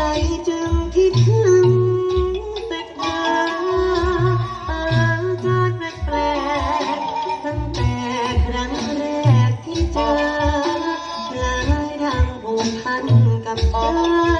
ใจจึงคิดถึงแต่เธออาการแปลกๆตั้งแต่ครั้งแรกที่เจอลายดังผูกพันกับเธอ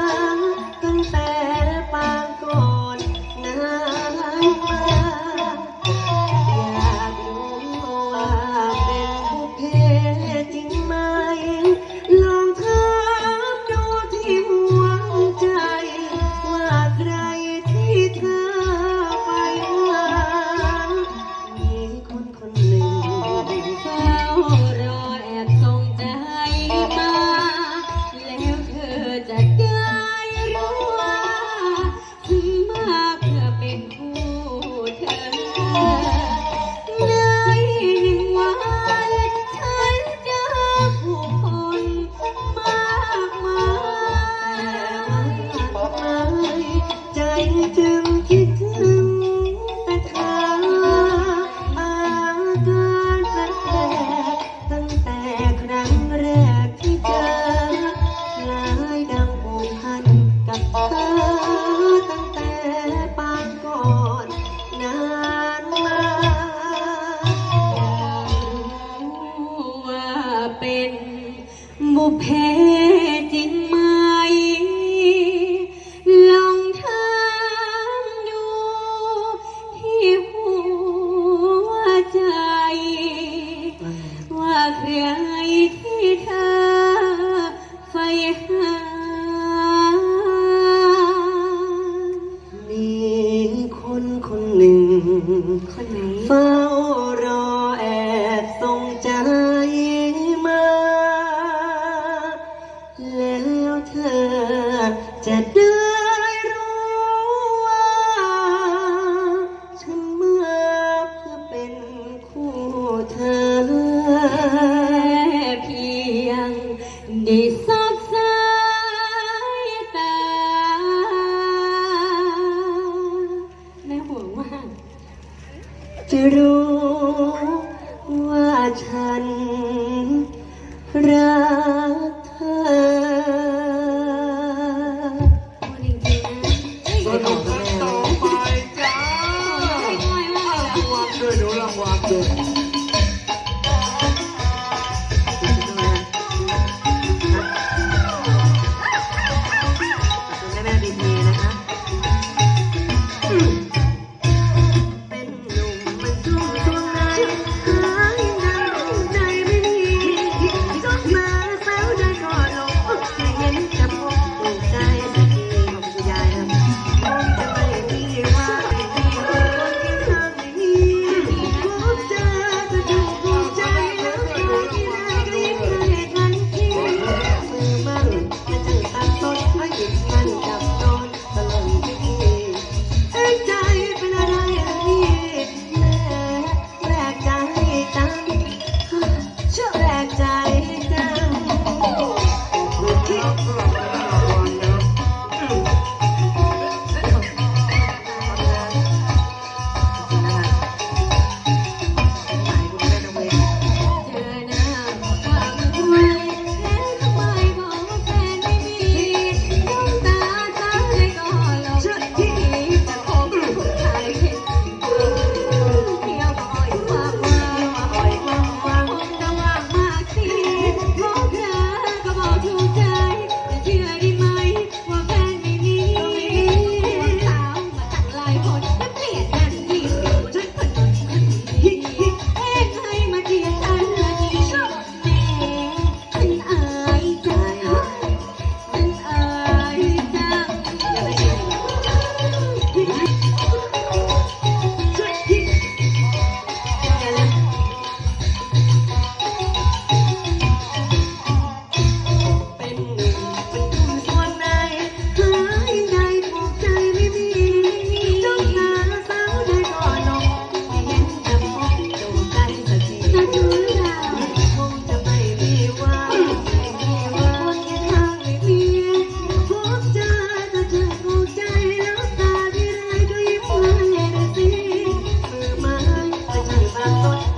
뭐 배. จะดู Thank you.